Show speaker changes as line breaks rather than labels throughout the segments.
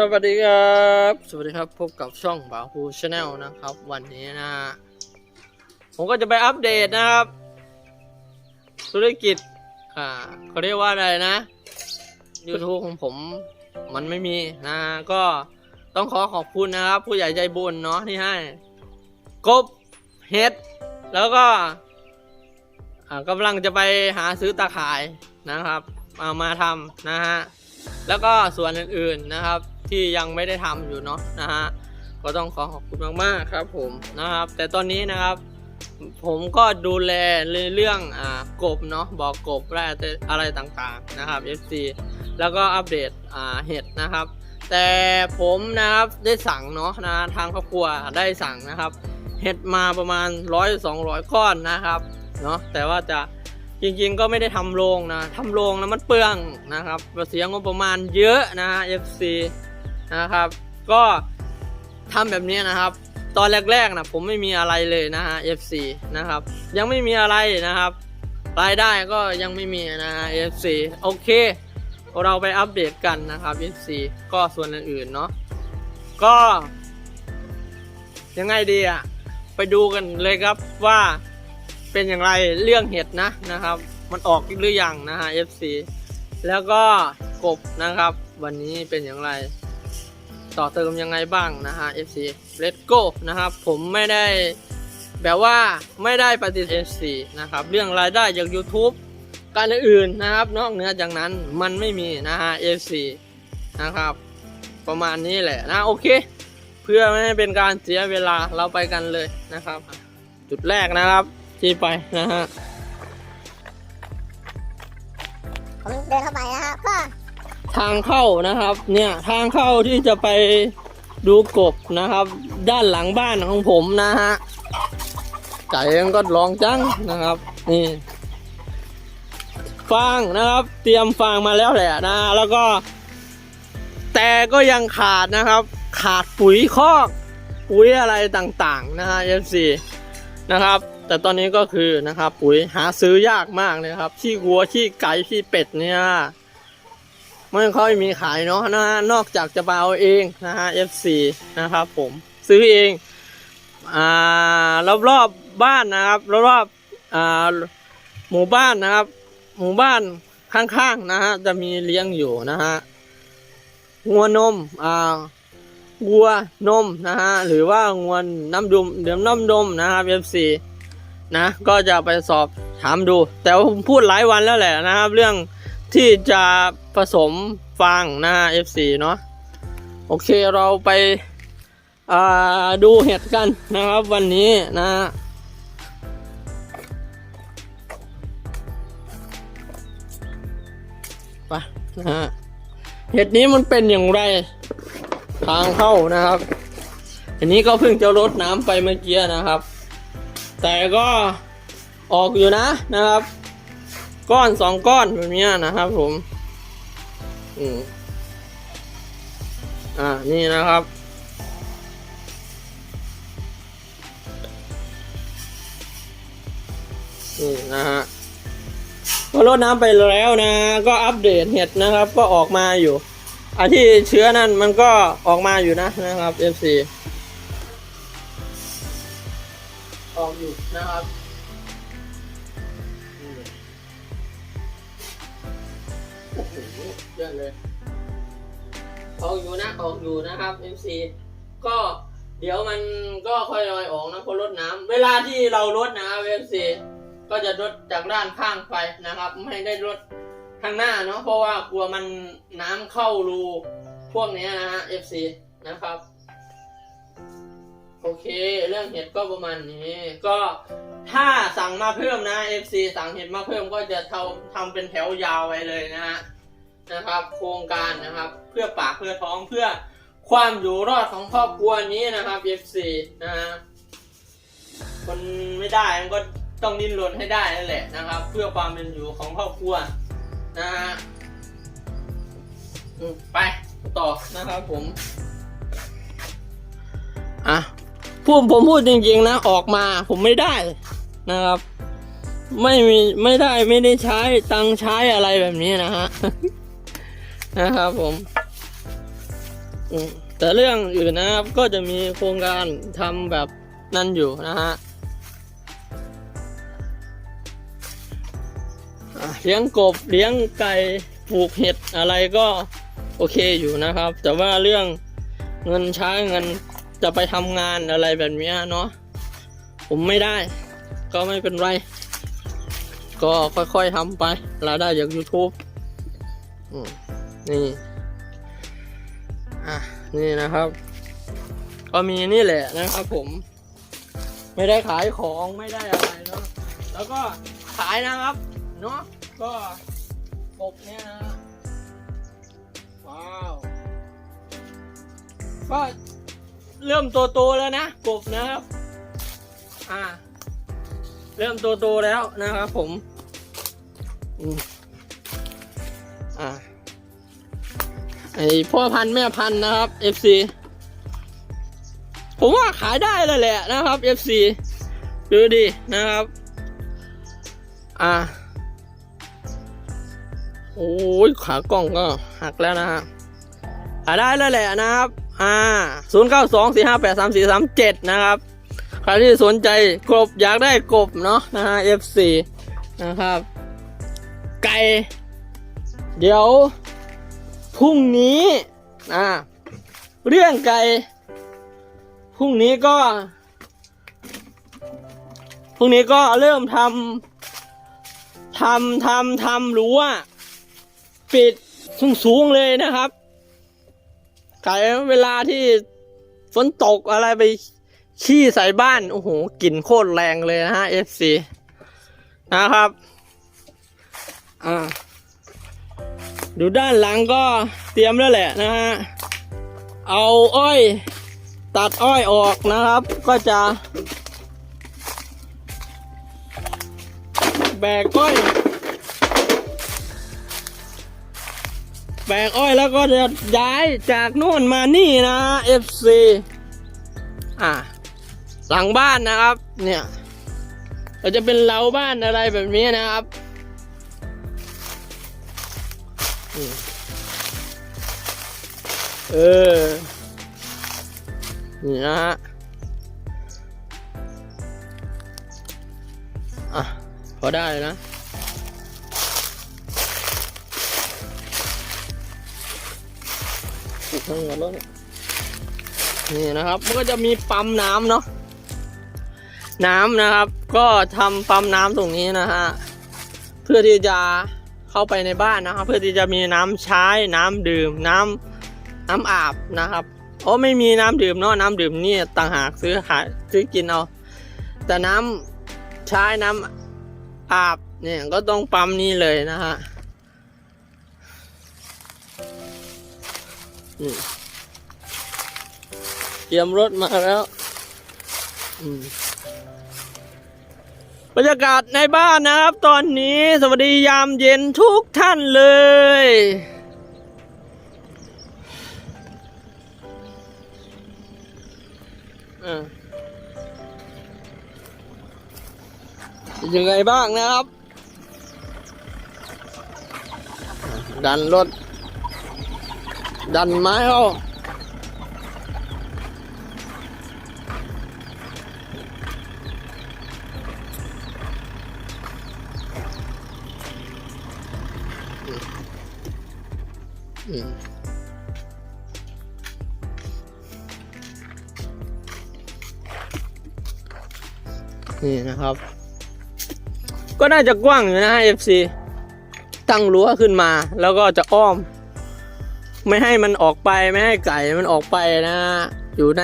สวัสดีครับ สวัสดีครับ พบกับช่องบ่าวฮูชาแนลนะครับ วันนี้นะ ผมก็จะไปอัปเดตนะครับ ธุรกิจ อ่าเขาเรียกว่าอะไรนะ YouTube ของผมมันไม่มีนะ ก็ต้องขอขอบคุณนะครับ ผู้ใหญ่ใจบุญเนาะที่ให้ กบเห็ด แล้วก็กำลังจะไปหาซื้อตาข่ายนะครับเอามาทำนะฮะ แล้วก็ส่วนอื่นๆนะครับ ที่ยังไม่ได้ทำอยู่เนาะนะฮะก็ต้องขอขอบคุณมากๆครับผมนะครับ แต่ตอนนี้นะครับผมก็ดูแลเรื่องอ่ากบเนาะบอกกบแร่อะไรต่างๆนะครับ FC แล้วก็อัปเดตอ่าเห็ดนะครับ แต่ผมนะครับได้สั่งเนาะนะทางครอบครัวได้สั่งนะครับ เห็ดมาประมาณร้อยสองร้อยก้อนนะครับเนาะแต่ว่าจะจริงๆก็ไม่ได้ทำโรงนะทำโรงนะมันเปลืองนะครับเสียงบประมาณเยอะนะฮะ FC นะครับ ก็ทำแบบนี้นะครับ ตอนแรกๆนะผมไม่มีอะไรเลยนะฮะ FC นะครับ ยังไม่มีอะไรนะครับ รายได้ก็ยังไม่มีนะฮะ FC โอเค เราไปอัปเดตกันนะครับ FC ก็ส่วนอื่นๆเนาะก็ ยังไงดีอะไปดูกันเลยครับว่าเป็นอย่างไรเรื่องเห็ดนะนะครับ มันออกหรือยังนะฮะ FC แล้วก็กบนะครับ วันนี้เป็นอย่างไร ต่อเติมยังไงบ้างนะฮะ FC Let's go นะครับ ผมไม่ได้แบบว่าไม่ได้ปฏิเสธ FC นะครับ เรื่องรายได้จาก YouTube การอื่นนะครับ นอกเหนือจากนั้นมันไม่มีนะฮะ FC นะครับ ประมาณนี้แหละนะโอเค เพื่อไม่ให้เป็นการเสียเวลาเราไปกันเลยนะครับ จุดแรกนะครับที่ไปนะฮะ
ผมเดินเข้าไปนะครับก็
ทางเข้านะครับ เนี่ยทางเข้าที่จะไปดูกบนะครับ ด้านหลังบ้านของผมนะฮะไก่มันก็ร้องจังนะครับ นี่ฟางนะครับ เตรียมฟางมาแล้วแหละนะ แล้วก็ แต่ก็ยังขาดนะครับ ขาดปุ๋ยคอกปุ๋ยอะไรต่างๆ นะฮะ FC นะครับ แต่ตอนนี้ก็คือนะครับ ปุ๋ยหาซื้อยากมากเลยครับ ขี้วัวขี้ไก่ขี้เป็ดเนี่ย ไม่ค่อยมีขายเนาะนะฮะนอกจากจะไปเอาเองนะฮะ FC นะครับผมซื้อเองอ่ารอบรอบบ้านนะครับรอบรอบอ่าหมู่บ้านนะครับ หมู่บ้านข้างๆนะฮะจะมีเลี้ยงอยู่นะฮะงัวนมอ่าวัวนมนะฮะหรือว่างวน้ำดมเดี๋ยวน้ำดมนะครับ FC นะก็จะไปสอบถามดู แต่ว่าผมพูดหลายวันแล้วแหละนะครับ เรื่อง ที่จะผสมฟางนะฮะ FC เนาะโอเคเราไปาดูเห็ดกันนะครับวันนี้นะไปนะฮะเห็ดนี้มันเป็นอย่างไรทางเข้านะครับ อันนี้ก็เพิ่งจะรดน้ำไปเมื่อกี้นะครับ แต่ก็ออกอยู่นะนะครับ ก้อนสองก้อนแบบนี้นะครับผม อืมอ่า นี่นะครับ นี่นะฮะก็ลดน้ำไปแล้วนะ ก็อัปเดตเห็ดนะครับ ก็ออกมาอยู่อันที่เชื้อนั่นมันก็ออกมาอยู่นะนะครับ FC ออกอยู่นะครับ โอ้โหเยอะเลยออกอยู่นะออกอยู่นะครับ MC ก็เดี๋ยวมันก็ค่อยลอยออกนะพราะรดน้ำเวลาที่เรารดนะครับ MC ก็จะรดจากด้านข้างไปนะครับ ไม่ได้รดข้างหน้าเนาะเพราะว่ากลัวมันน้ำเข้ารูพวกเนี้ยนะฮะ FC นะครับโอเค เรื่องเห็ดก็ประมาณนี้ ก็ถ้าสั่งมาเพิ่มนะ FC สั่งเห็ดมาเพิ่มก็จะทำทำเป็นแถวยาวไปเลยนะฮะ นะครับ โครงการนะครับ เพื่อปากเพื่อท้องเพื่อความอยู่รอดของครอบครัวนี้นะครับ FC นะฮะคนไม่ได้มันก็ต้องดิ้นรนให้ได้นั่นแหละนะครับ เพื่อความเป็นอยู่ของครอบครัวนะฮะไปต่อนะครับผมอะพูดผมพูดจริงๆนะ ออกมาผมไม่ได้นะครับ ไม่มีไม่ได้ไม่ได้ใช้ตังใช้อะไรแบบนี้นะฮะ นะครับผมแต่เรื่องอื่นนะครับก็จะมีโครงการทำแบบนั่นอยู่นะฮะเลี้ยงกบเลี้ยงไก่ปลูกเห็ดอะไรก็โอเคอยู่นะครับ แต่ว่าเรื่องเงินใช้เงินจะไปทำงานอะไรแบบนี้เนาะผมไม่ได้ ก็ไม่เป็นไร ก็ค่อยๆทำไปรายได้จาก YouTube อืม นี่อะนี่นะครับ ก็มีนี่แหละนะครับผม ไม่ได้ขายของไม่ได้อะไรเนาะแล้วก็ขายนะครับเนาะก็กบเนี่ยนะว้าวก็เริ่มโตๆแล้วนะกบนะครับ อ่า เริ่มโตๆแล้วนะครับผม อืมอ่า ไอพ่อพันธุ์แม่พันธุ์นะครับ FC ผมว่าขายได้เลยแหละนะครับ FC ดูดินะครับ อ่าโอ้ยขากล้องก็หักแล้วนะฮะขายได้แล้วแหละนะครับ อ่าศูนย์เก้าสองสี่ห้าแปดสามสี่สามเจ็ดนะครับ ใครที่สนใจกบอยากได้กบเนาะนะฮะ FC นะครับ ไก่ เดี๋ยว พรุ่งนี้อ่าเรื่องไก่พรุ่งนี้ก็พรุ่งนี้ก็เริ่มทำทำทำทำรั้วปิดสูงสูงๆเลยนะครับไก่เวลาที่ฝนตกอะไรไปขี้ใส่บ้าน โอ้โหกลิ่นโคตรแรงเลยนะฮะ FC นะครับ อ่า ดูด้านหลังก็เตรียมแล้วแหละนะฮะ เอาอ้อย ตัดอ้อยออกนะครับ ก็จะ แบกอ้อย แบกอ้อยแล้วก็จะย้ายจากโน่นมานี่นะ FC อะหลังบ้านนะครับ เนี่ยเราจะเป็นเล้าบ้านอะไรแบบนี้นะครับ เออนี่นะฮะอะ พอได้นะถูกทั้งหมดแล้วเนี่ยนี่นะครับ มันก็จะมีปั๊มน้ำเนาะ น้ำนะครับ ก็ทำปั๊มน้ำตรงนี้นะฮะ เพื่อที่จะ เข้าไปในบ้านนะครับ เพื่อที่จะมีน้ำใช้น้ำดื่มน้ำน้ำอาบนะครับโอ้ไม่มีน้ำดื่มเนาะน้ำดื่มนี่ต่างหากซื้อขายซื้อกินเอาแต่น้ำใช้น้ำอาบเนี่ยก็ต้องปั๊มนี้เลยนะฮะเตรียมรถมาแล้ว อืม บรรยากาศในบ้านนะครับ ตอนนี้สวัสดียามเย็นทุกท่านเลยอะเป็นยังไงบ้างนะครับ ดันรถ ดันไม้เข้า นี่นะครับ ก็น่าจะกว้างอยู่นะ FC ตั้งรั้วขึ้นมาแล้วก็จะอ้อม ไม่ให้มันออกไปไม่ให้ไก่มันออกไปนะ อยู่ใน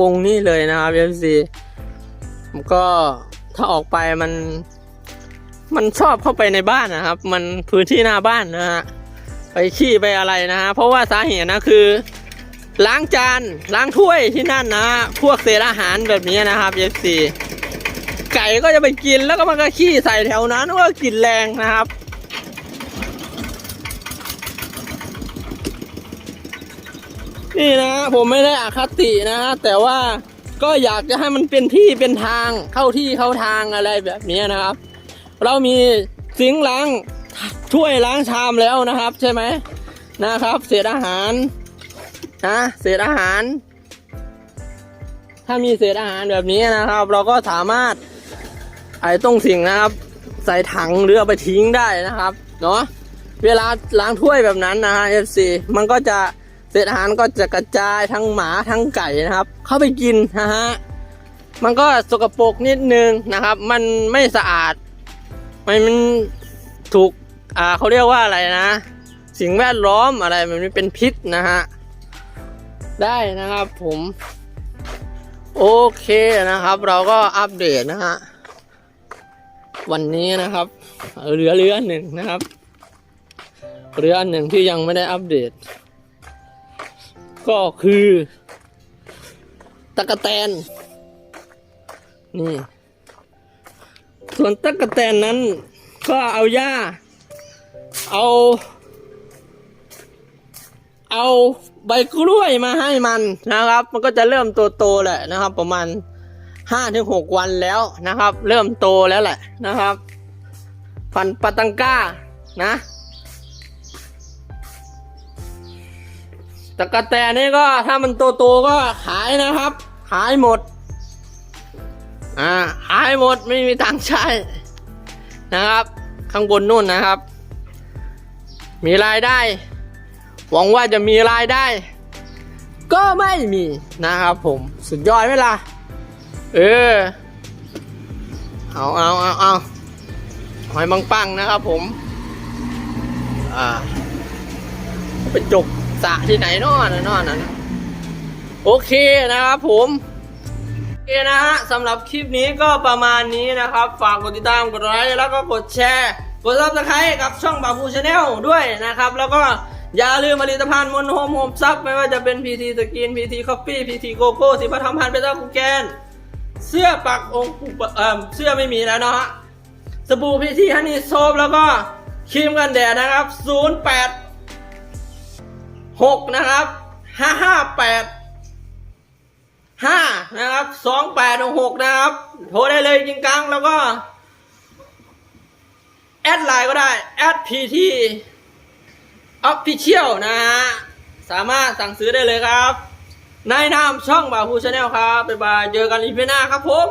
วงนี้เลยนะครับ FC ก็ถ้าออกไปมัน มันชอบเข้าไปในบ้านนะครับ มันพื้นที่หน้าบ้านนะฮะไปขี้ไปอะไรนะฮะเพราะว่าสาเหตุนะคือ ล้างจานล้างถ้วยที่นั่นนะฮะพวกเศษอาหารแบบนี้นะครับ FC ไก่ก็จะไปกินแล้วก็มันก็ขี้ใส่แถวนั้นก็กลิ่นแรงนะครับ นี่นะผมไม่ได้อคตินะแต่ว่าก็อยากจะให้มันเป็นที่เป็นทางเข้าที่เข้าทางอะไรแบบนี้นะครับ เรามีซิงล้างถ้วยล้างชามแล้วนะครับ ใช่ไหมนะครับ เศษอาหารนะเศษอาหาร ถ้ามีเศษอาหารแบบนี้นะครับ เราก็สามารถ ไอ้ตรงสิ่งนะครับ ใส่ถังหรือเอาไปทิ้งได้นะครับ เนาะเวลาล้างถ้วยแบบนั้นนะฮะ FC มันก็จะเศษอาหารก็จะกระจายทั้งหมาทั้งไก่นะครับ เข้าไปกินนะฮะมันก็สกปรกนิดนึงนะครับ มันไม่สะอาด มันมันถูกอ่าเขาเรียกว่าอะไรนะ สิ่งแวดล้อมอะไรมันเป็นพิษนะฮะได้นะครับผม โอเคนะครับ เราก็อัปเดตนะฮะ วันนี้นะครับเรือเรือหนึ่งนะครับ เรือหนึ่งที่ยังไม่ได้อัปเดต ก็คือตะกะแตนนี่ ส่วนตะกะแตนนั้น ก็เอาหญ้า เอา เอาใบกล้วยมาให้มันนะครับ มันก็จะเริ่มโตโตๆแหละนะครับ ประมาณ ห้าถึงหกวันแล้วนะครับ เริ่มโตแล้วแหละนะครับ พันปาตังก้านะตะกะแตนนี่ก็ถ้ามันโตโตๆก็ขายนะครับ ขายหมด อ่าขายหมดไม่มีตังค์ใช้นะครับ ข้างบนนู่นนะครับ มีรายได้ หวังว่าจะมีรายได้ ก็ไม่มีนะครับผมสุดยอดไหมล่ะ เออ เอาเอาเอาเอาหอยบังปังนะครับผม อ่าไปจกสะที่ไหนนอนนอนนะโอเคนะครับผมโอเคนะฮะสำหรับคลิปนี้ก็ประมาณนี้นะครับ ฝากกดติดตามกดไลค์แล้วก็กดแชร์ กดซับสไครต์กับช่องบาบูชาแนลด้วยนะครับ แล้วก็อย่าลืมผลิตภัณฑ์มนโฮมโฮมซับไม่ว่าจะเป็น PT สกิน PT Coffee PT Coco สิพัฒนพันธ์เบต้ากูแกน เสื้อปักองค์ปู่เอ่อเสื้อไม่มีแล้วเนาะสบู่พีทีฮันนี่โซฟแล้วก็ครีมกันแดดนะครับ 08 6 นะครับ 558ห้านะครับสองแปดหกนะครับ โทรได้เลยจริงกังแล้วก็ แอดไลน์ก็ได้ แอดพีทีออฟฟิเชียลนะฮะ สามารถสั่งซื้อได้เลยครับ ในนามช่องบาฮูชาแนลครับบ๊ายบายเจอกันอีพีหน้าครับผม